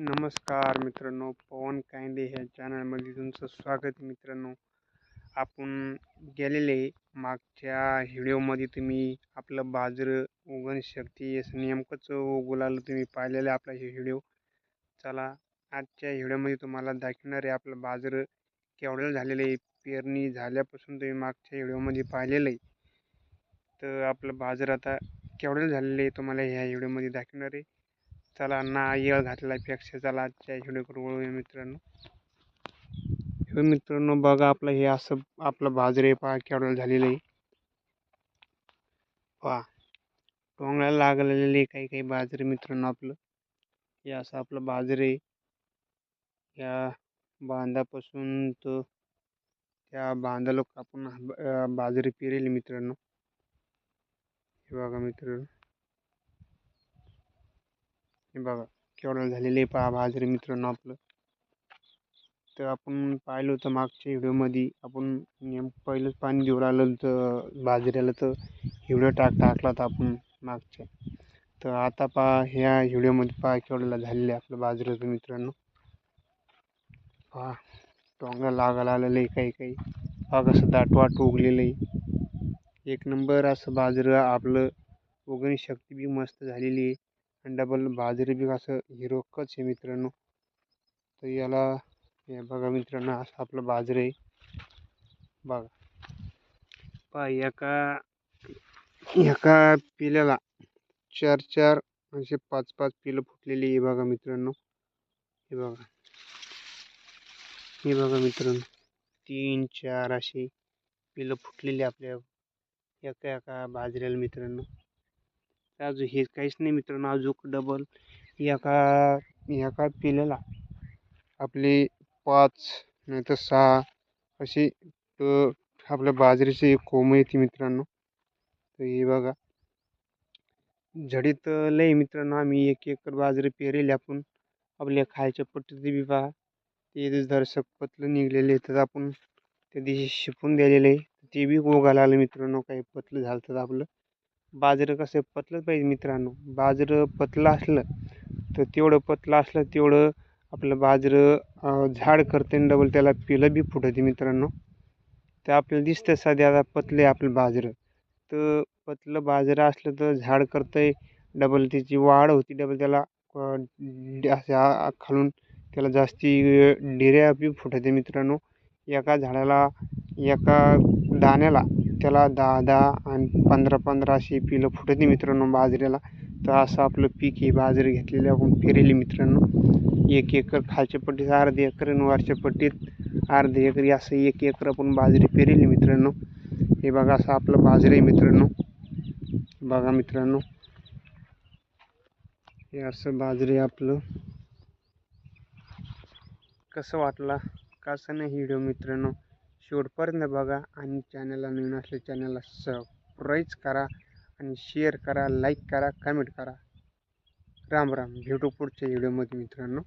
नमस्कार मित्रांनो पवन कायंदे ह्या चॅनलमध्ये तुमचं स्वागत मित्रांनो. आपण गेलेले मागच्या व्हिडिओमध्ये तुम्ही आपलं बाजरं उगण शक्ती असं नेमकंच उगू तुम्ही पाहिलेलं आहे आपला हे व्हिडिओ. चला आजच्या व्हिडिओमध्ये तुम्हाला दाखवणार आहे आपलं बाजरं केवढं झालेलं आहे पेरणी झाल्यापासून तुम्ही मागच्या व्हिडिओमध्ये पाहिलेलं आहे. तर आपलं बाजर आता केवढं झालेलं आहे तुम्हाला ह्या व्हिडिओमध्ये दाखवणार आहे. चला ना येळ घातल्यापेक्षा चला आजच्या व्हिडिओकडे वळूया मित्रांनो. हे मित्रांनो बघा आपलं हे असं आपलं बाजरे पहा केवढं झालेलं आहे. पहा टोंगळ्याला लागलेले काही काही बाजरे मित्रांनो आपलं. हे असं आपलं बाजरे या बांधापासून तो त्या बांधाला आपण बाजरी पेरेल मित्रांनो. हे बघा मित्रांनो. हे बघा केवढं झालेलं आहे पहा बाजरी मित्रांनो आपलं. तर आपण पाहिलं होतं मागच्या व्हिडिओमध्ये आपण नेम पहिलंच पाणी देऊ राहिलं तर बाजऱ्याला तर एवढं टाक टाकला होता आपण मागच्या. तर आता पहा ह्या व्हिडिओमध्ये पहा केवढं झालेलं आहे आपलं बाजऱ्याचं मित्रांनो. पहा टोंगा लागायला आलेलं आहे काही काही. पहा कसं दाटवाट उगलेलं आहे. एक नंबर असं बाजरं आपलं उगणी शक्ती बी मस्त झालेली आहे. डबल बाजरी बी असं हिरोकच आहे मित्रांनो. तर याला हे बघा मित्रांनो असं आपलं बाजरी आहे. बघा. पहा एका एका पिल्याला चार चार असे पाच पाच पिलं फुटलेली आहे बघा मित्रांनो. हे बघा. हे बघा मित्रांनो. तीन चार असे पिलं फुटलेली आपल्या एका एका बाजऱ्याला मित्रांनो. अजून हे काहीच नाही मित्रांनो अजून डबल एका एका पिल्याला आपले पाच नाही तर सहा असे आपल्या बाजरीचे कोंब येते मित्रांनो. तर हे बघा. झडीत लय मित्रांनो आम्ही एक एकर बाजरी पेरेल आपण. आपल्या खायच्या पट्टीत बी पहा. ते दर्शक पतलं निघलेले तर आपण त्या दिवशी शिपून दिलेले ते बी उगायला आलं मित्रांनो. काही पतलं झालं तर आपलं. बाजरं कसं पतलंच पाहिजे मित्रांनो. बाजरं पतलं असलं तर तेवढं पतलं असलं तेवढं आपलं बाजरं झाड करते डबल त्याला पिलं बी फुटते मित्रांनो. ते आपल्याला दिसतं सध्या आता पतले आपलं बाजरं. तर पतलं बाजरं असलं तर झाड करतंय डबल त्याची वाढ होती डबल त्याला अशा खालून त्याला जास्ती डिऱ्या बी फुटते मित्रांनो. एका झाडाला एका दाण्याला त्याला दहा दहा आणि पंधरा पंधरा अशी पिलं फुटते मित्रांनो बाजरीला. तर असं आपलं पीक ही बाजरी घेतलेली आपण पेरेली मित्रांनो. एक एकर खालच्या पट्टीत अर्धे एकर आणि वरच्या पट्टीत. अर्धे एकर असं एक एकर आपण बाजरी पेरेली मित्रांनो. हे बघा असं आपलं बाजरी मित्रांनो. बघा मित्रांनो. हे असं बाजरी आपलं. कसं वाटला? कसं नाही व्हिडिओ मित्रांनो? शेवटपर्यंत बघा आणि चॅनलला नवीन असले चॅनलला सबस्क्राईज करा आणि शेअर करा लाईक करा कमेंट करा. राम राम. भेटू पुढच्या व्हिडिओमध्ये मित्रांनो.